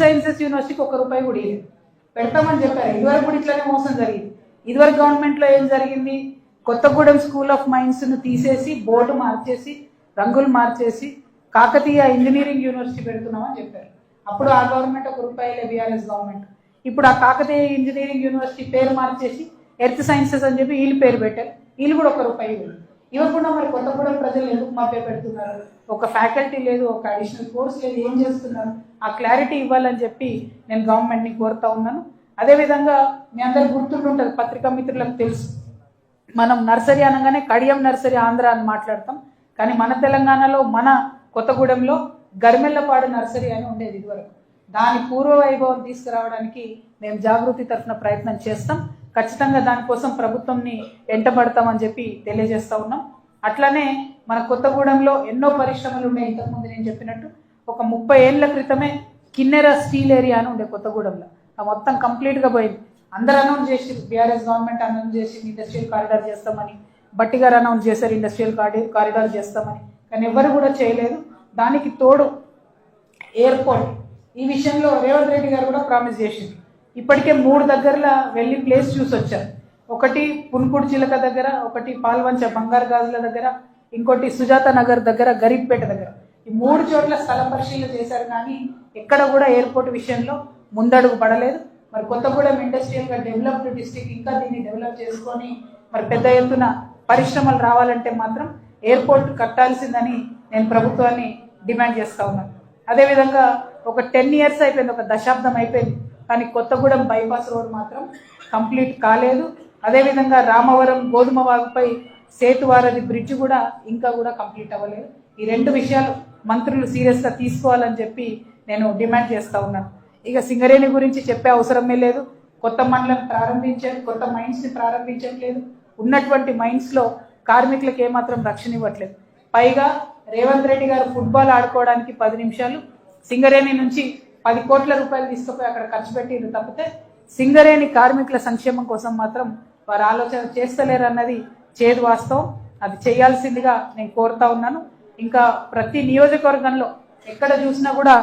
Sciences యూనివర్సిటీకి ఒక రూపాయి కూడా ఇవ్వలేదు పెడతామని చెప్పారు. ఇదివరకు కూడా ఇట్లానే మోసం జరిగింది. ఇదివరకు గవర్నమెంట్లో ఏం జరిగింది? కొత్తగూడెం స్కూల్ ఆఫ్ మైన్స్ను తీసేసి బోర్డు మార్చేసి రంగులు మార్చేసి కాకతీయ ఇంజనీరింగ్ యూనివర్సిటీ పెడుతున్నామని చెప్పారు. అప్పుడు ఆ గవర్నమెంట్ ఒక రూపాయలే బీఆర్ఎస్ గవర్నమెంట్ ఇప్పుడు ఆ కాకతీయ ఇంజనీరింగ్ యూనివర్సిటీ పేరు మార్చేసి ఎర్త్ సైన్సెస్ అని చెప్పి వీళ్ళు పేరు పెట్టారు. వీళ్ళు కూడా ఒక రూపాయి ఇవ్వకుండా మరి కొత్తగూడెం ప్రజలు ఎందుకు మాపే పెడుతున్నారు ఒక ఫ్యాకల్టీ లేదు ఒక అడిషనల్ కోర్స్ లేదు ఏం చేస్తున్నారు? ఆ క్లారిటీ ఇవ్వాలని చెప్పి నేను గవర్నమెంట్ని కోరుతా ఉన్నాను. అదేవిధంగా మీ అందరు గుర్తుంటుంటుంది పత్రికా మిత్రులకు తెలుసు. మనం నర్సరీ అనగానే కడియం నర్సరీ ఆంధ్ర అని మాట్లాడతాం. కానీ మన తెలంగాణలో మన కొత్తగూడెంలో గర్మెల్లపాడు నర్సరీ అని ఉండేది ఇదివరకు. దాని పూర్వ వైభవం తీసుకురావడానికి మేము జాగృతి తరఫున ప్రయత్నం చేస్తాం. ఖచ్చితంగా దానికోసం ప్రభుత్వంని వెంటబడతామని చెప్పి తెలియజేస్తూ ఉన్నాం. అట్లనే మన కొత్తగూడెంలో ఎన్నో పరిశ్రమలు ఉన్నాయి ఇంతకుముందు నేను చెప్పినట్టు. ఒక ముప్పై ఏళ్ళ క్రితమే కిన్నెర స్టీల్ ఏరియా అని ఉండే కొత్తగూడెంలో. ఆ మొత్తం కంప్లీట్గా పోయింది. అందరు అనౌన్స్ చేసి బీఆర్ఎస్ గవర్నమెంట్ అనౌన్స్ చేసి ఇండస్ట్రియల్ కారిడార్ చేస్తామని. బట్టి గారు అనౌన్స్ చేశారు ఇండస్ట్రియల్ కారిడార్ చేస్తామని. కానీ ఎవరు కూడా చేయలేదు. దానికి తోడు ఎయిర్పోర్ట్. ఈ విషయంలో రేవంత్ రెడ్డి గారు కూడా ప్రామిస్ చేసింది ఇప్పటికే మూడు దగ్గరలో వెళ్ళి ప్లేస్ చూసి వచ్చారు ఒకటి పున్కుడు చిలక దగ్గర ఒకటి పాల్వంచ బంగారు గాజుల దగ్గర ఇంకోటి సుజాత నగర్ దగ్గర గరీబ్పేట దగ్గర. ఈ మూడు చోట్ల స్థల పరిశీలన చేశారు కానీ ఎక్కడ కూడా ఎయిర్పోర్ట్ విషయంలో ముందడుగు పడలేదు. మరి కొత్తగూడెం ఇండస్ట్రియల్గా డెవలప్డ్ డిస్టిక్ ఇంకా దీన్ని డెవలప్ చేసుకొని మరి పెద్ద ఎత్తున పరిశ్రమలు రావాలంటే మాత్రం ఎయిర్పోర్ట్ కట్టాల్సిందని నేను ప్రభుత్వాన్ని డిమాండ్ చేస్తా ఉన్నాను. అదేవిధంగా ఒక టెన్ ఇయర్స్ అయిపోయింది ఒక దశాబ్దం అయిపోయింది. కానీ కొత్తగూడెం బైపాస్ రోడ్ మాత్రం కంప్లీట్ కాలేదు. అదేవిధంగా రామవరం గోధుమ వాగుపై సేతువారది బ్రిడ్జ్ కూడా ఇంకా కూడా కంప్లీట్ అవ్వలేదు. ఈ రెండు విషయాలు మంత్రులు సీరియస్గా తీసుకోవాలని చెప్పి నేను డిమాండ్ చేస్తూ ఉన్నాను. ఇక సింగరేణి గురించి చెప్పే అవసరమే లేదు. కొత్త మండలం ప్రారంభించారు కొత్త మైండ్స్ని ప్రారంభించట్లేదు. ఉన్నటువంటి మైండ్స్లో కార్మికులకు ఏమాత్రం రక్షణ ఇవ్వట్లేదు. పైగా రేవంత్ రెడ్డి గారు ఫుట్బాల్ ఆడుకోవడానికి పది నిమిషాలు సింగరేణి నుంచి పది కోట్ల రూపాయలు తీసుకుపోయి అక్కడ ఖర్చు పెట్టిండ్రు తప్పితే సింగరేణి కార్మికుల సంక్షేమం కోసం మాత్రం వారు ఆలోచన చేస్తలేరు అన్నది చేదు వాస్తవం. అది చేయాల్సిందిగా నేను కోరుతా ఉన్నాను. ఇంకా ప్రతి నియోజకవర్గంలో ఎక్కడ చూసినా కూడా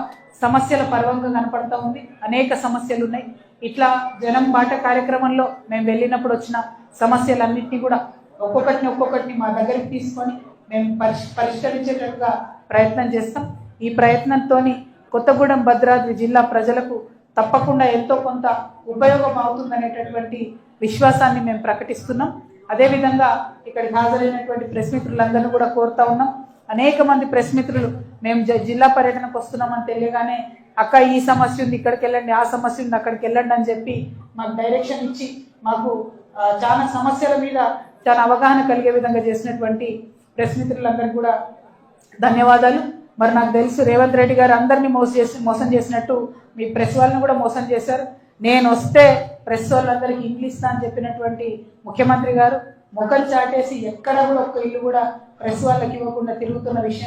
సమస్యల పర్వంగా కనపడతా ఉంది. అనేక సమస్యలు ఉన్నాయి. ఇట్లా జనం బాట కార్యక్రమంలో మేము వెళ్ళినప్పుడు వచ్చిన సమస్యలన్నింటినీ కూడా ఒక్కొక్కటిని ఒక్కొక్కటిని మా దగ్గరికి తీసుకొని మేము పరిష్ పరిష్కరించేటట్టుగా ప్రయత్నం చేస్తాం. ఈ ప్రయత్నంతోని కొత్తగూడెం భద్రాద్రి జిల్లా ప్రజలకు తప్పకుండా ఎంతో కొంత ఉపయోగం అవుతుందనేటటువంటి విశ్వాసాన్ని మేము ప్రకటిస్తున్నాం. అదేవిధంగా ఇక్కడికి హాజరైనటువంటి ప్రెస్ మిత్రులందరినీ కూడా కోరుతా ఉన్నాం. అనేక మంది ప్రెస్ మిత్రులు మేము జ- జిల్లా పర్యటనకు వస్తున్నామని తెలియగానే అక్క ఈ సమస్య ఉంది ఇక్కడికి వెళ్ళండి ఆ సమస్య ఉంది అక్కడికి వెళ్ళండి అని చెప్పి మాకు డైరెక్షన్ ఇచ్చి మాకు చాలా సమస్యల మీద చాలా అవగాహన కలిగే విధంగా చేసినటువంటి ప్రెస్ మిత్రులందరికీ కూడా ధన్యవాదాలు. మరి నాకు తెలుసు రేవంత్ రెడ్డి గారు అందరినీ మోసం చేసి మోసం చేసినట్టు మీ ప్రెస్ వాళ్ళని కూడా మోసం చేశారు. నేను వస్తే ప్రెస్ వాళ్ళందరికీ ఇంగ్లీష్ అని చెప్పినటువంటి ముఖ్యమంత్రి గారు ముఖం చాటేసి ఎక్కడ కూడా ఒక్క ఇల్లు కూడా ప్రెస్ వాళ్ళకి ఇవ్వకుండా తిరుగుతున్న విషయం